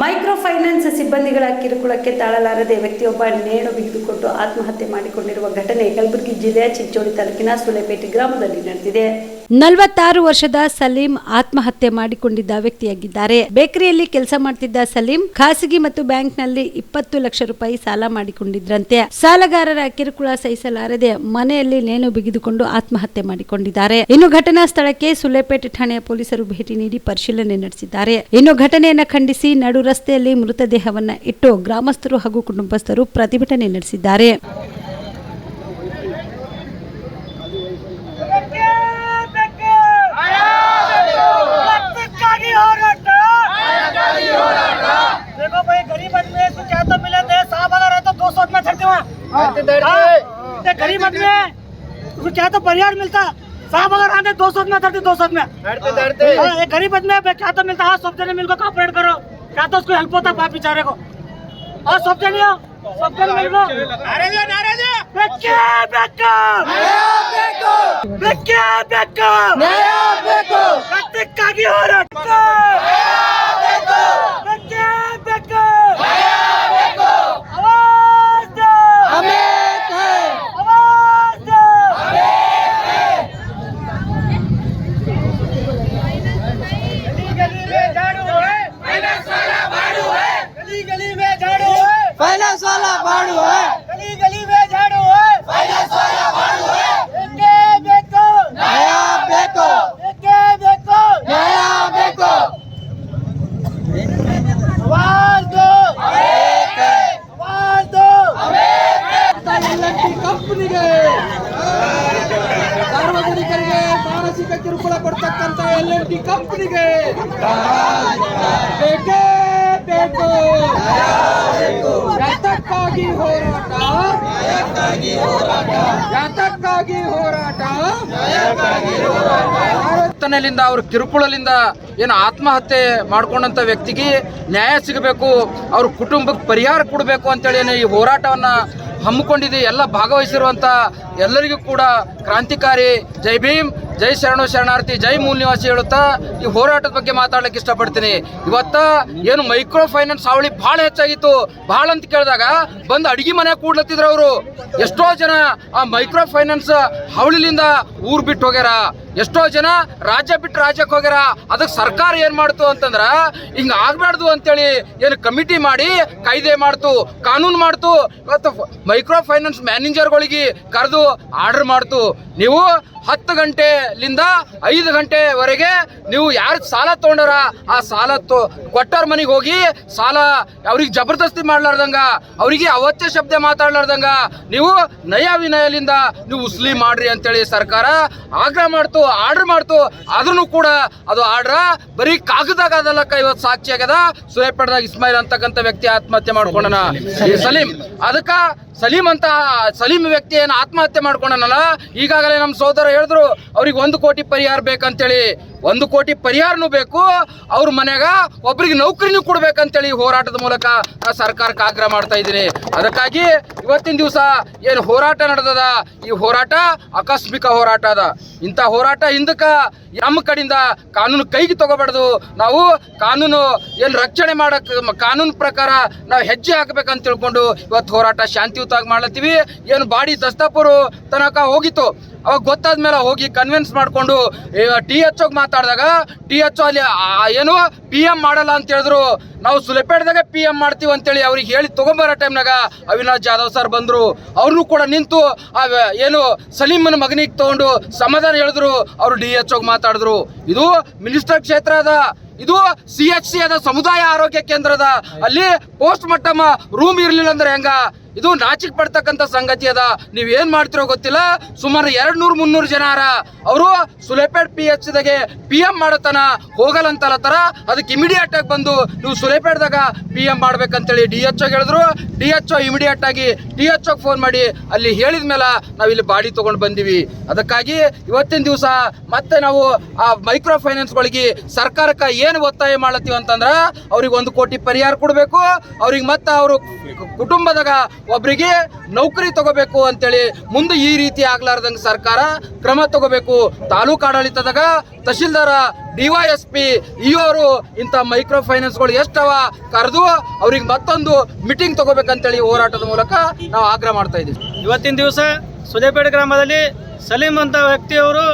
Micro finance ಸಿಬ್ಬಂದಿಗಳ ಕಿರುಕುಳಕ್ಕೆ ತಾಳಲಾರದೆ ವ್ಯಕ್ತಿಯೊಬ್ಬ ನೇಣು ಬಿಗಿದುಕೊಂಡು ಆತ್ಮಹತ್ಯೆ ಮಾಡಿಕೊಂಡಿರುವ ಘಟನೆ ಕಲಬುರಗಿ ಜಿಲ್ಲೆಯ ಚಿಂಚೋಳಿ ತಾಲೂಕಿನ ಸುಲೆಪೇಟೆ ಗ್ರಾಮದಲ್ಲಿ ನಡೆದಿದೆ. ನಲವತ್ತಾರು ವರ್ಷದ ಸಲೀಂ ಆತ್ಮಹತ್ಯೆ ಮಾಡಿಕೊಂಡಿದ್ದ ವ್ಯಕ್ತಿಯಾಗಿದ್ದಾರೆ. ಬೇಕರಿಯಲ್ಲಿ ಕೆಲಸ ಮಾಡ್ತಿದ್ದ ಸಲೀಂ ಖಾಸಗಿ ಮತ್ತು ಬ್ಯಾಂಕ್ನಲ್ಲಿ ಇಪ್ಪತ್ತು ಲಕ್ಷ ರೂಪಾಯಿ ಸಾಲ ಮಾಡಿಕೊಂಡಿದ್ರಂತೆ. ಸಾಲಗಾರರ ಕಿರುಕುಳ ಸಹಿಸಲಾರದೆ ಮನೆಯಲ್ಲಿ ನೇಣು ಬಿಗಿದುಕೊಂಡು ಆತ್ಮಹತ್ಯೆ ಮಾಡಿಕೊಂಡಿದ್ದಾರೆ. ಇನ್ನು ಘಟನಾ ಸ್ಥಳಕ್ಕೆ ಸುಲೆಪೇಟೆ ಠಾಣೆಯ ಪೊಲೀಸರು ಭೇಟಿ ನೀಡಿ ಪರಿಶೀಲನೆ ನಡೆಸಿದ್ದಾರೆ. ಇನ್ನು ಘಟನೆಯನ್ನು ಖಂಡಿಸಿ ನಡು ರಸ್ತೆಯಲ್ಲಿ ಮೃತದೇಹವನ್ನ ಇಟ್ಟು ಗ್ರಾಮಸ್ಥರು ಹಾಗೂ ಕುಟುಂಬಸ್ಥರು ಪ್ರತಿಭಟನೆ ನಡೆಸಿದ್ದಾರೆ. हाँ। हाँ। है। गरीब आदमी है। उसको क्या तो परिहार मिलता। साहब अगर आने दो सौ में दो सौ में। हाँ, एक गरीब आदमी है क्या तो मिलता? सब जने मिलकर कॉपरेट करो। क्या तो उसको हेल्प होता बाप बेचारे को। और सब जने सब जने मिलकर बेकार बेकार बेकार बेकार ಬೇಕು ಹೋರಾಟ. ಯಾತಕ್ಕಾಗಿ ಹೋರಾಟ. ಅವ್ರ ಕಿರುಕುಳಲಿಂದ ಏನು ಆತ್ಮಹತ್ಯೆ ಮಾಡ್ಕೊಂಡಂತ ವ್ಯಕ್ತಿಗೆ ನ್ಯಾಯ ಸಿಗಬೇಕು. ಅವ್ರ ಕುಟುಂಬಕ್ಕೆ ಪರಿಹಾರ ಕೊಡಬೇಕು ಅಂತೇಳಿ ಏನು ಈ ಹೋರಾಟವನ್ನ ಹಮ್ಮಿಕೊಂಡಿದೆ. ಎಲ್ಲ ಭಾಗವಹಿಸಿರುವಂತ ಎಲ್ಲರಿಗೂ ಕೂಡ ಕ್ರಾಂತಿಕಾರಿ. ಜೈ ಭೀಮ್. ಜೈ ಶರಣು ಶರಣಾರ್ಥಿ, ಜೈ ಮೂಲ ನಿವಾಸಿ ಹೇಳುತ್ತಾ ಈ ಹೋರಾಟದ ಬಗ್ಗೆ ಮಾತಾಡ್ಲಿಕ್ಕೆ ಇಷ್ಟಪಡ್ತೀನಿ. ಇವತ್ತ ಏನು ಮೈಕ್ರೋ ಫೈನಾನ್ಸ್ ಹಾವಳಿ ಬಹಳ ಹೆಚ್ಚಾಗಿತ್ತು. ಬಹಳ ಅಂತ ಕೇಳಿದಾಗ ಬಂದು ಅಡಿಗೆ ಮನೆ ಕೂಡ್ಲತ್ತಿದ್ರು ಅವರು. ಎಷ್ಟೋ ಜನ ಆ ಮೈಕ್ರೋ ಫೈನಾನ್ಸ್ ಹಾವಳಿಲಿಂದ ಊರ್ ಬಿಟ್ಟು ಹೋಗ್ಯಾರ. ಎಷ್ಟೋ ಜನ ರಾಜ್ಯ ಬಿಟ್ಟು ರಾಜ್ಯಕ್ಕೆ ಹೋಗ್ಯಾರ. ಅದಕ್ಕೆ ಸರ್ಕಾರ ಏನ್ ಮಾಡ್ತು ಅಂತಂದ್ರ ಹಿಂಗ ಆಗ್ಬಾರ್ದು ಅಂತೇಳಿ ಏನು ಕಮಿಟಿ ಮಾಡಿ ಕಾಯ್ದೆ ಮಾಡ್ತು, ಕಾನೂನು ಮಾಡ್ತು. ಇವತ್ತು ಮೈಕ್ರೋ ಫೈನಾನ್ಸ್ ಮ್ಯಾನೇಜರ್ಗಳಿಗೆ ಕರೆದು ಆರ್ಡರ್ ಮಾಡ್ತು. ನೀವು ಹತ್ತು ಗಂಟೆಲಿಂದ ಐದು ಗಂಟೆವರೆಗೆ ನೀವು ಯಾರು ಸಾಲ ತೊಗೊಂಡಾರ ಆ ಸಾಲ ಕೊಟ್ಟವ್ರ ಮನೆಗೆ ಹೋಗಿ ಸಾಲ ಅವ್ರಿಗೆ ಜಬರ್ದಸ್ತಿ ಮಾಡ್ಲಾರ್ದಂಗ, ಅವರಿಗೆ ಅವತ್ಯ ಶಬ್ದ ಮಾತಾಡ್ಲಾರ್ದಂಗ, ನೀವು ನಯ ವಿನಯಲಿಂದ ನೀವು ಉಸ್ಲಿ ಮಾಡ್ರಿ ಅಂತೇಳಿ ಸರ್ಕಾರ ಆಗ್ರಹ ಮಾಡ್ತು, ಆರ್ಡರ್ ಮಾಡ್ತು ಆದ್ರೂ ಕೂಡ ಅದು ಆರ್ಡ್ರ ಬರೀ ಕಾಗದಾಗ ಅದಲ್ಲಕ್ಕ ಇವತ್ತು ಸಾಕ್ಷಿ ಆಗ್ಯದ. ಸುರೇಪೇಟದಾಗ ಇಸ್ಮಾಯಿಲ್ ಅಂತಕ್ಕಂಥ ವ್ಯಕ್ತಿ ಆತ್ಮಹತ್ಯೆ ಮಾಡ್ಕೊಂಡನ. ಸಲೀಂ, ಅದಕ್ಕ ಸಲೀಂ ಅಂತ ಸಲೀಂ ವ್ಯಕ್ತಿ ಏನು ಆತ್ಮಹತ್ಯೆ ಮಾಡ್ಕೊಂಡನಲ್ಲ, ಈಗಾಗಲೇ ನಮ್ಮ ಸೋದರ ಹೇಳಿದ್ರು, ಅವ್ರಿಗೆ ಒಂದು ಕೋಟಿ ಪರಿಹಾರ ಬೇಕಂತೇಳಿ. ಒಂದು ಕೋಟಿ ಪರಿಹಾರನೂ ಬೇಕು. ಅವ್ರ ಮನ್ಯಾಗ ಒಬ್ರಿಗೆ ನೌಕರಿನೂ ಕೊಡ್ಬೇಕಂತೇಳಿ ಹೋರಾಟದ ಮೂಲಕ ಸರ್ಕಾರಕ್ಕೆ ಆಗ್ರಹ ಮಾಡ್ತಾ ಇದ್ದೀನಿ. ಅದಕ್ಕಾಗಿ ಇವತ್ತಿನ ದಿವಸ ಏನು ಹೋರಾಟ ನಡೆದದ? ಈ ಹೋರಾಟ ಆಕಸ್ಮಿಕ ಹೋರಾಟ ಅದ. ಇಂಥ ಹೋರಾಟ ಹಿಂದಕ್ಕೆ ನಮ್ಮ ಕಡೆಯಿಂದ ಕಾನೂನು ಕೈಗೆ ತಗೋಬಾರ್ದು. ನಾವು ಕಾನೂನು ಏನು ರಕ್ಷಣೆ ಮಾಡಕ್ ಮ- ಕಾನೂನು ಪ್ರಕಾರ ನಾವು ಹೆಜ್ಜೆ ಹಾಕಬೇಕಂತ ತಿಳ್ಕೊಂಡು ಇವತ್ತು ಹೋರಾಟ ಶಾಂತಿಯುತವಾಗಿ ಮಾಡ್ಲತ್ತೀವಿ. ಏನು ಬಾಡಿ ದಸ್ತಾಪುರು ತನಕ ಹೋಗಿತ್ತು. ಅವಾಗ ಗೊತ್ತಾದ್ಮೇಲೆ ಹೋಗಿ ಕನ್ವಿನ್ಸ್ ಮಾಡಿಕೊಂಡು ಟಿ ಎಚ್ ಓಗ್ ಮಾತಾಡಿದಾಗ ಟಿ ಎಚ್ ಓ ಅಲ್ಲಿ ಏನು ಪಿ ಎಂ ಮಾಡಲ್ಲ ಅಂತ ಹೇಳಿದ್ರು. ನಾವು ಸುಲೆಪೇಟದಾಗ ಪಿ ಎಂ ಮಾಡ್ತೀವಿ ಅಂತೇಳಿ ಅವ್ರಿಗೆ ಹೇಳಿ ತಗೊಂಬರೋ ಟೈಮ್ನಾಗ ಅವಿನಾಶ್ ಜಾಧವ್ ಸರ್ ಬಂದರು. ಅವ್ರನ್ನೂ ಕೂಡ ನಿಂತು, ಆ, ಏನು, ಸಲೀಮನ ಮಗನಿಗೆ ತಗೊಂಡು ಸಮಾಧಾನ ಹೇಳಿದ್ರು. ಅವರು ಡಿ ಎಚ್ ಓಗ್ ಮಾತಾಡಿದ್ರು. ಇದು ಮಿನಿಸ್ಟರ್ ಕ್ಷೇತ್ರ ಅದ. ಇದು ಸಿ ಎಚ್ ಸಿ ಅದ, ಸಮುದಾಯ ಆರೋಗ್ಯ ಕೇಂದ್ರದ. ಅಲ್ಲಿ ಪೋಸ್ಟ್ ಮಾರ್ಟಮ್ ರೂಮ್ ಇರಲಿಲ್ಲ ಅಂದ್ರೆ ಹೆಂಗ? ಇದು ನಾಚಿಕ್ ಪಡ್ತಕ್ಕಂಥ ಸಂಗತಿ ಅದ. ನೀವ್ ಏನ್ ಮಾಡ್ತಿರೋ ಗೊತ್ತಿಲ್ಲ. ಸುಮಾರು ಎರಡು ನೂರು ಮುನ್ನೂರು ಜನ ಅರ ಅವರು ಸುಲೇಪೇಟ್ ಪಿ ಎಚ್ ದಾಗೆ ಪಿ ಎಂ ಮಾಡತನ ಹೋಗಲ್ಲ ಅಂತಲತ್ತಾರ ಅದಕ್ಕೆ ಇಮಿಡಿಯೇಟ್ ಆಗಿ ಬಂದು ನೀವು ಸುಲೇಪೇಟ್ದಾಗ ಪಿ ಎಂ ಮಾಡ್ಬೇಕಂತೇಳಿ ಡಿ ಎಚ್ ಹೇಳಿದ್ರು. ಡಿ ಎಚ್ ಇಮಿಡಿಯೇಟ್ ಆಗಿ ಡಿ ಎಚ್ ಫೋನ್ ಮಾಡಿ ಅಲ್ಲಿ ಹೇಳಿದ ಮೇಲೆ ನಾವು ಇಲ್ಲಿ ಬಾಡಿ ತಗೊಂಡು ಬಂದಿವಿ. ಅದಕ್ಕಾಗಿ ಇವತ್ತಿನ ದಿವಸ ಮತ್ತೆ ನಾವು ಆ ಮೈಕ್ರೋ ಫೈನಾನ್ಸ್ಗಳಿಗೆ ಸರ್ಕಾರಕ್ಕೆ ಏನು ಒತ್ತಾಯ ಮಾಡತ್ತೀವಿ ಅಂತಂದ್ರೆ ಅವ್ರಿಗೆ ಒಂದು ಕೋಟಿ ಪರಿಹಾರ ಕೊಡಬೇಕು. ಅವ್ರಿಗೆ ಮತ್ತೆ ಅವರು ಕುಟುಂಬದಾಗ ಒಬ್ರಿಗೆ ನೌಕರಿ ತಗೋಬೇಕು ಅಂತೇಳಿ ಮುಂದೆ ಈ ರೀತಿ ಆಗ್ಲಾರ್ದಂಗೆ ಸರ್ಕಾರ ಕ್ರಮ ತಗೋಬೇಕು. ತಾಲೂಕು ಆಡಳಿತದಾಗ ತಹಶೀಲ್ದಾರ ಡಿವೈಎಸ್ಪಿ ಇವರು ಇಂಥ ಮೈಕ್ರೋ ಫೈನಾನ್ಸ್ಗಳು ಎಷ್ಟವ ಕರೆದು ಅವ್ರಿಗೆ ಮತ್ತೊಂದು ಮೀಟಿಂಗ್ ತಗೋಬೇಕಂತೇಳಿ ಹೋರಾಟದ ಮೂಲಕ ನಾವು ಆಗ್ರಹ ಮಾಡ್ತಾ ಇದ್ದೀವಿ. ಇವತ್ತಿನ ದಿವಸ ಸುದೇಪೇಟೆ ಗ್ರಾಮದಲ್ಲಿ ಸಲೀಂ ಅಂತ ವ್ಯಕ್ತಿಯವರು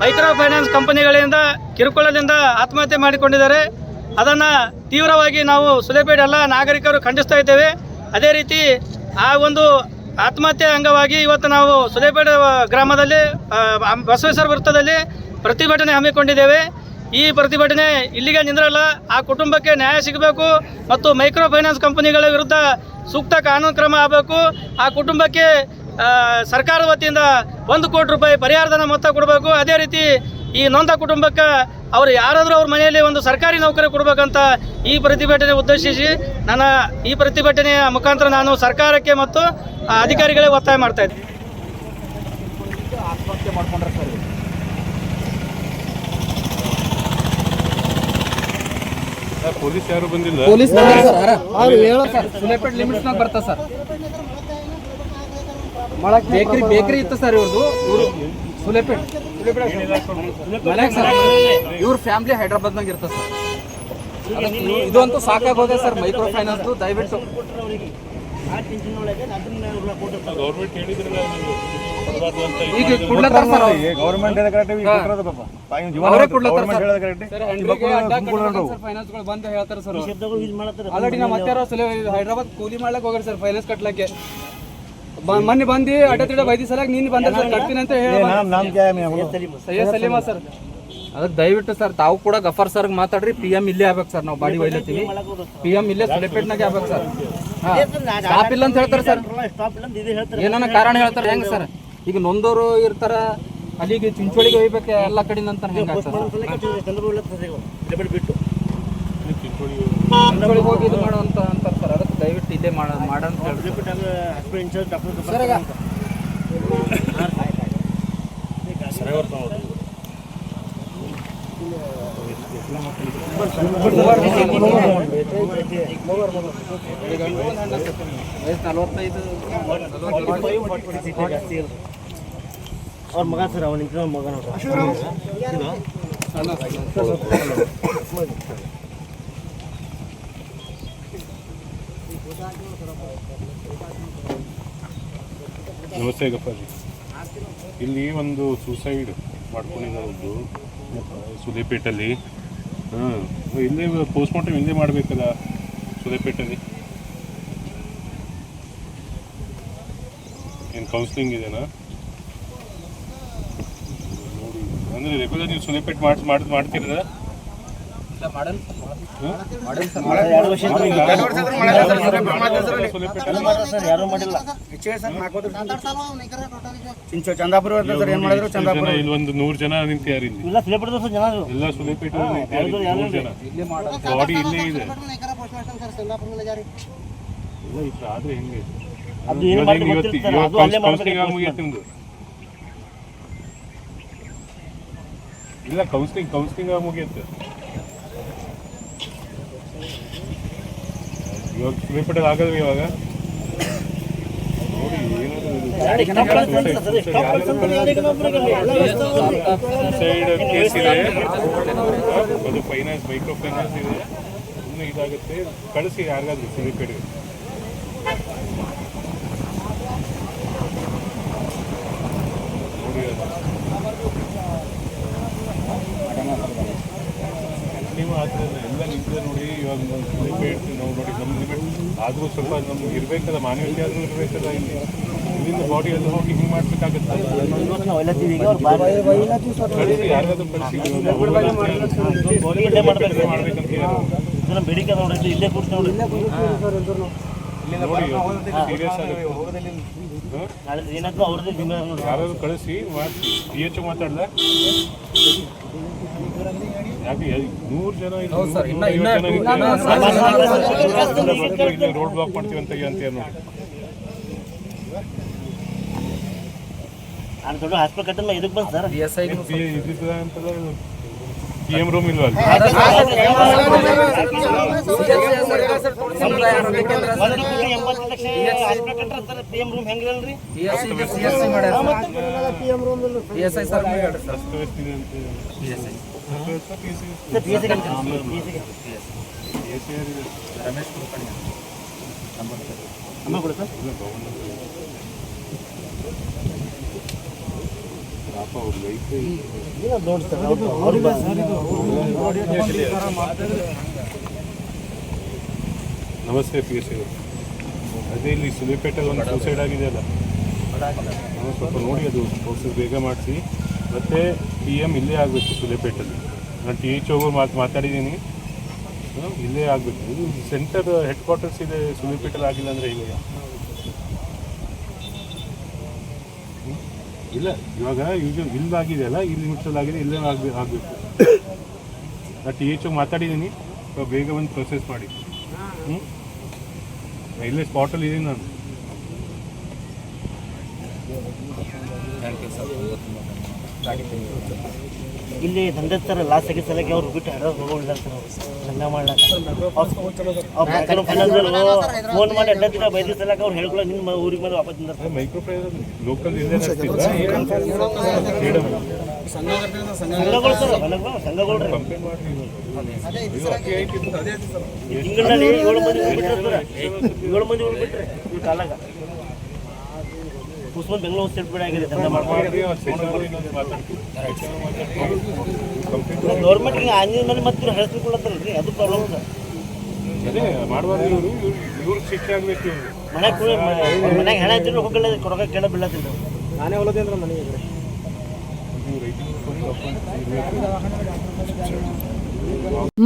ಮೈಕ್ರೋ ಫೈನಾನ್ಸ್ ಕಂಪನಿಗಳಿಂದ, ಕಿರುಕುಳದಿಂದ ಆತ್ಮಹತ್ಯೆ ಮಾಡಿಕೊಂಡಿದ್ದಾರೆ. ಅದನ್ನು ತೀವ್ರವಾಗಿ ನಾವು ಸುದೇಪೇಟೆ ಎಲ್ಲ ನಾಗರಿಕರು ಖಂಡಿಸ್ತಾ ಇದ್ದೇವೆ. ಅದೇ ರೀತಿ ಆ ಒಂದು ಆತ್ಮಹತ್ಯೆ ಅಂಗವಾಗಿ ಇವತ್ತು ನಾವು ಸುದೇಪೇಟೆ ಗ್ರಾಮದಲ್ಲಿ ಬಸವೇಶ್ವರ ವೃತ್ತದಲ್ಲಿ ಪ್ರತಿಭಟನೆ ಹಮ್ಮಿಕೊಂಡಿದ್ದೇವೆ. ಈ ಪ್ರತಿಭಟನೆ ಇಲ್ಲಿಗೆ ನಿಂದ್ರಲ್ಲ, ಆ ಕುಟುಂಬಕ್ಕೆ ನ್ಯಾಯ ಸಿಗಬೇಕು ಮತ್ತು ಮೈಕ್ರೋ ಫೈನಾನ್ಸ್ ಕಂಪನಿಗಳ ವಿರುದ್ಧ ಸೂಕ್ತ ಕಾನೂನು ಕ್ರಮ ಆಗಬೇಕು. ಆ ಕುಟುಂಬಕ್ಕೆ ಸರ್ಕಾರದ ವತಿಯಿಂದ ಒಂದು ಕೋಟಿ ರೂಪಾಯಿ ಪರಿಹಾರಧನ ಮೊತ್ತ ಕೊಡಬೇಕು. ಅದೇ ರೀತಿ ಈ ನೊಂದ ಕುಟುಂಬಕ್ಕೆ ಅವರು ಯಾರಾದರೂ ಅವ್ರ ಮನೆಯಲ್ಲಿ ಒಂದು ಸರ್ಕಾರಿ ನೌಕರಿ ಕೊಡಬೇಕಂತ ಈ ಪ್ರತಿಭಟನೆ ಉದ್ದೇಶಿಸಿ ನನ್ನ ಈ ಪ್ರತಿಭಟನೆಯ ಮುಖಾಂತರ ನಾನು ಸರ್ಕಾರಕ್ಕೆ ಮತ್ತು ಅಧಿಕಾರಿಗಳಿಗೆ ಒತ್ತಾಯ ಮಾಡ್ತಾ ಇದ್ದೀನಿ ಪೊಲೀಸ್ ಯಾರು ಬಂದಿಲ್ಲ? ಪೊಲೀಸ್ ಸುಲೇಪೇಟ್ ಲಿಮಿಟ್ಸ್ನಾಗ ಬರ್ತಾ ಸರ್. ಬೇಕ್ರಿ ಬೇಕ್ರಿ ಇತ್ತು ಸರ್ ಇವ್ರದ್ದು ಇವರು ಸುಲೇಪೇಟ್. ಮನ್ಯಾಗ ಸರ್ ಇವ್ರ ಫ್ಯಾಮಿಲಿ ಹೈದ್ರಾಬಾದ್ನಾಗ ಇರ್ತದೆ ಸರ್. ಅದಕ್ಕೆ ಇದು- ಇದು ಅಂತೂ ಸಾಕಾಗೋದೆ ಸರ್ ಮೈಕ್ರೋ ಫೈನಾನ್ಸ್ ದಯವಿಟ್ಟು. ಈಗ ಕೊಡ್ಲತ್ತಾರ ಸರ್ ಅವ್ರು. Government sir. ಕರೆಕ್ಟ್ ಫೈನಾನ್ಸ್ಗಳು ಹೇಳ್ತಾರೆ ಸರ್ ಆಲ್ರೆಡಿ ನಮ್ಮ ಮತ್ತೆ ಸಲ ಹೈದ್ರಾಬಾದ್ ಕೂಲಿ ಮಾಡ್ಲಕ್ ಹೋಗ್ರಿ ಸರ್ ಫೈನಾನ್ಸ್ ಕಟ್ಲಕ್ಕೆ. ಮೊನ್ನೆ ಬಂದು ಅಡ್ಡ ತಿಡ ಬೈದಿ ಸಲಾಗಿ ನೀನು ಬಂದ ಸರ್ ಕಟ್ತೀನಿ ಅಂತ ಹೇಳಿ ಸೈಯದ್ ಸಲೀಮಾ ಸರ್ ಅದಕ್ಕೆ ದಯವಿಟ್ಟು ಸರ್ ತಾವು ಕೂಡ ಗಫರ್ ಸರ್ಗೆ ಮಾತಾಡ್ರಿ ಪಿ ಎಂ ಇಲ್ಲೇ ಆಗ್ಬೇಕು ಸರ್ ನಾವು ಬಾಡಿ ಒಯ್ಲತ್ತೀವಿ ಪಿ ಎಂ ಇಲ್ಲೇ ಸುಲೇಪೇಟ್ನಾಗೆ ಆಗ್ಬೇಕು ಸರ್. ಸ್ಟಾಪ್ ಇಲ್ಲ ಅಂತ ಹೇಳ್ತಾರೆ ಸರ್. ಏನಾನ ಕಾರಣ ಹೇಳ್ತಾರೆ ಹೆಂಗೆ ಸರ್? ಈಗ ನೊಂದವರು ಇರ್ತಾರ ಅಲ್ಲಿಗೆ ಚಿಂಚೋಳಿಗೆ ಒಯ್ಬೇಕು ಎಲ್ಲ ಕಡೆಯಿಂದ ಅಂತ ಹೆಂಗ ಚಿಂಚೋಳಿಗೆ ಹೋಗಿ ಇದು ಮಾಡೋ ಅಂತ ಅಂತಾರೆ ಸರ್ ಅದಕ್ಕೆ ದಯವಿಟ್ಟು ಇಲ್ಲೇ ಮಾಡ ಮಾಡ ಅಂತ ಹೇಳ್ರಿ ಸರ್ ಈಗ ವಯಸ್ಸು ನಲವತ್ತೈದು ಅವ್ರ ಮಗ ಸರ್ ಅವನ ಮಗ ನಮಸ್ತೆ ಗಪ್ಪಾಜಿ ಇಲ್ಲಿ ಒಂದು ಸೂಸೈಡ್ ಮಾಡ್ಕೊಂಡಿರೋದು ಸುಲೇಪೇಟಲ್ಲಿ ಹಾಂ, ಇಲ್ಲೇ ಪೋಸ್ಟ್ಮಾರ್ಟಮ್ ಇಲ್ಲೇ ಮಾಡಬೇಕಲ್ಲ ಸುಲೇಪೇಟಲ್ಲಿ ಏನು ಕೌನ್ಸಿಲಿಂಗ್ ಇದೆನಾ? ನೋಡಿ, ಅಂದರೆ ರೆಗ್ಯುಲರ್ ನೀವು ಸುಲೇಪೇಟ್ ಮಾಡಿ ಮಾಡಿ ಮಾಡ್ತೀರಾ ಮಾಡಲ್ ಯಾರು ಮಾಡಿಲ್ಲ ಚಿಂಚೋ ಚಂದಾಪುರ ಸರ್ ಏನ್ ಮಾಡಿದ್ರು ಚಂದಾಪುರ ಇಲ್ಲಿ ಒಂದು ನೂರು ಜನ ನಿಂತಿದ್ದಾರೆ ಇಲ್ಲಿ ಇಲ್ಲ ಸುಲೇಪೇಟೆ ಸರ್ ಜನ ಎಲ್ಲ ಸುಲೇಪೇಟ ನೂರು ಜನ ಬಾಡಿ ಇಲ್ಲೇ ಇದೆ ಇಲ್ಲ ಇತ್ತು ಆದ್ರೆ ಹೆಂಗೆ ಅದು ಏನು ಇವಾಗ ಮಾಡಿ ಹೆಂಗೆ ಗೊತ್ತಿರ್ತಾರೆ, ಇವತ್ತು ಅದು ಅಲ್ಲೇ ಕೌನ್ಸಿಲಿಂಗ್ ಮಾಡ್ಬೇಕು ಮುಗಿಯುತ್ತೆ ನಿಮ್ದು ಇಲ್ಲ ಕೌನ್ಸಿಲಿಂಗ್ ಕೌನ್ಸಿಲಿಂಗ್ ಮುಗಿಯುತ್ತೆ. ಇವಾಗ ಆಗಲ್ವ ಇವಾಗ? ನೋಡಿ ಸೈಡ್ ಕೇಸ್ ಇದೆ. ಅದು ಫೈನಾನ್ಸ್ ಮೈಕ್ರೋ ಫೈನಾನ್ಸ್ ಇದೆ. ಇನ್ನೂ ಇದಾಗುತ್ತೆ. ಕಳಿಸಿ ಯಾರಿಗಾದ್ರೂ ಅದು. ನೀವು ಆ ಥರ ಎಲ್ಲ ನಿಂತಿದೆ ನೋಡಿ ಇವಾಗ ನಮ್ಮ ಲಿಮಿಟ್ ನಾವು ನೋಡಿ ನಮ್ಮ ಲಿಮಿಟ್ ಆದರೂ ಸ್ವಲ್ಪ ನಮ್ಗೆ ಇರಬೇಕಲ್ಲ ಮಾನವೀಯತೆ ಆದರೂ ಇರಬೇಕಲ್ಲ ಇಲ್ಲಿ ಇಲ್ಲಿಂದ ಬಾಡಿ ಎಲ್ಲ ಹೋಗಿ ಹಿಂಗೆ ಮಾಡ್ಬೇಕಾಗತ್ತೆ. ಕಳಿಸಿ ಯಾರಿಗಾದ್ರೂ ಕಳಿಸಿ ಮಾಡ್ಬೇಕಂತ ಹೇಳಿ ಬೇಡಿಕೆ ನೋಡ್ರಿ ಇಲ್ಲೇ ಕೂರ್ಸಿ ನೋಡ್ರಿ ನೋಡಿ ಸೀರಿಯಸ್ ಆಗುತ್ತೆ. ಏನಾದ್ರು ಅವ್ರದ್ದು ಯಾರಾದರೂ ಯಾರಾದ್ರೂ ಕಳಿಸಿ ಡಿ ಎಚ್ ಮಾತಾಡ್ಲ ಯಾಕೆ ಎ- ನೂರು ಜನ ರೋಡ್ ಬ್ಲಾಕ್ ಮಾಡ್ತೀವಿ ಅಂತ ಅಂತ ನೋಡಿ ಹಾಸ್ಪಿಟಲ್ ಇದಕ್ಕೆ ಬಂದು ಸರ್ ಪಿ ಎಸ್ ಐ ಇದ್ದಿದ್ದ ಅಂತಲ್ಲ ಪಿ ಎಂ ರೂಮ್ ಇಲ್ವಾ ಅಲ್ಲಿ? ಅಸ್ತವ್ಯಸ್ತಿದೆ ಅಂತ sir P S Ramesh life ನಮಸ್ತೆ ಪಿ ಎಸ್ ಅದೇ ಇಲ್ಲಿ ಸುಲಿಪೇಟೆ ಒಂದು ಸೂಸೈಡ್ ಆಗಿದೆಯಲ್ಲ ಅಲ್ಲ. ಸ್ವಲ್ಪ ನೋಡಿ ಅದು ಬೇಗ ಮಾಡಿಸಿ. ಮತ್ತು ಪಿ ಎಂ ಇಲ್ಲೇ ಆಗಬೇಕು ಸುಲೇಪೇಟಲ್ಲಿ ನಾನು ಟಿ ಎಚ್ ಓಗೂ ಮಾತು ಮಾತಾಡಿದ್ದೀನಿ. ಇಲ್ಲೇ ಆಗಬೇಕು. ಇದು ಸೆಂಟರ್ ಹೆಡ್ ಕ್ವಾರ್ಟರ್ಸ್ ಇದೆ ಸುಲೇಪೇಟಲ್ಲಿ ಆಗಿಲ್ಲ ಅಂದರೆ ಹ್ಮ್? ಇಲ್ಲ, ಇವಾಗ ಈಗ ಇಲ್ಲಾಗಿದೆಯಲ್ಲ ಇಲ್ಲಿ ಮುಟ್ಟಲ್ಲಿ ಆಗಿದೆ, ಇಲ್ಲೇ ಆಗಬೇಕು ಆಗಬೇಕು. ನಾನು ಟಿ ಎಚ್ ಹೋಗಿ ಮಾತಾಡಿದ್ದೀನಿ. ಬೇಗ ಒಂದು ಪ್ರೊಸೆಸ್ ಮಾಡಿ. ಹ್ಞೂ ಇಲ್ಲೇ ಸ್ಪಾಟಲ್ಲಿ ಇದ್ದೀನಿ ನಾನು. ಥ್ಯಾಂಕ್ ಯು ಸರ್ ಲಾಸ್ ಆಗಿ ಸಲಕ್ಕೆ ಅವ್ರು ಬಿಟ್ಟು ಹಡ ಹೋಗಿದ್ದಾರೆ ದಂಗ ಮಾಡ್ಲಾಕ. ಫೋನ್ ಮಾಡಿ ಅಡ್ಡ ದಿನ ಬೈದಿ ಸಲಕ್ಕೆ ಅವ್ರು ಹೇಳ್ಕೊಳ್ಳೋ ನಿಮ್ಮ ಊರಿಗೆ ಮೇಲೆ ವಾಪಸ್ ಮೈಕ್ರೋ ಲೋಕಲ್ ಇಲ್ಲೇ ಸಂಘಗಳು ಸರ್ ಸಂಘಗಳು ತಿಂಗಳಲ್ಲಿ ಏಳು ಮಂದಿ ಹೋಗ್ಬಿಟ್ರೆ ಸರ್. ಏಳು ಮಂದಿ ಹೋಗ್ಬಿಟ್ರೆ ಈ ಕಾಲಾಗ ಉಸ್ಮಾನ್ ಬೆಂಗಳೂರು ಸೇರ್ಟ್ ಬಿಡ ಆಗಿದೆ ದಂಧ ಮಾಡ್ಕೊಂಡು ಗೌರ್ಮೆಂಟ್ ಹಿಂಗೆ ಆಂಜಿನ ಮೇಲೆ ಮತ್ತೆ ಹೇಳ್ಸ್ಕೊಳತ್ತಲ್ರಿ ಅದು ಪ್ರಾಬ್ಲಮ್ ಅದ ಮನ್ಯಾಗ ಮನ್ಯಾಗ ಹೆಣ ಇದ್ರೂ ಹೋಗಲ್ಲ ಕೊರಗ ಕೇಳ ಬೀಳತ್ತಿಲ್ಲ ನಾನೇ ಹೊಲದೇ ಅಂದ್ರೆ ಮನೆಗೆ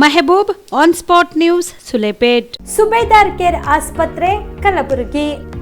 Mehboob on spot news Sulepet Subedar care ಆಸ್ಪತ್ರೆ ಕಲಬುರಗಿ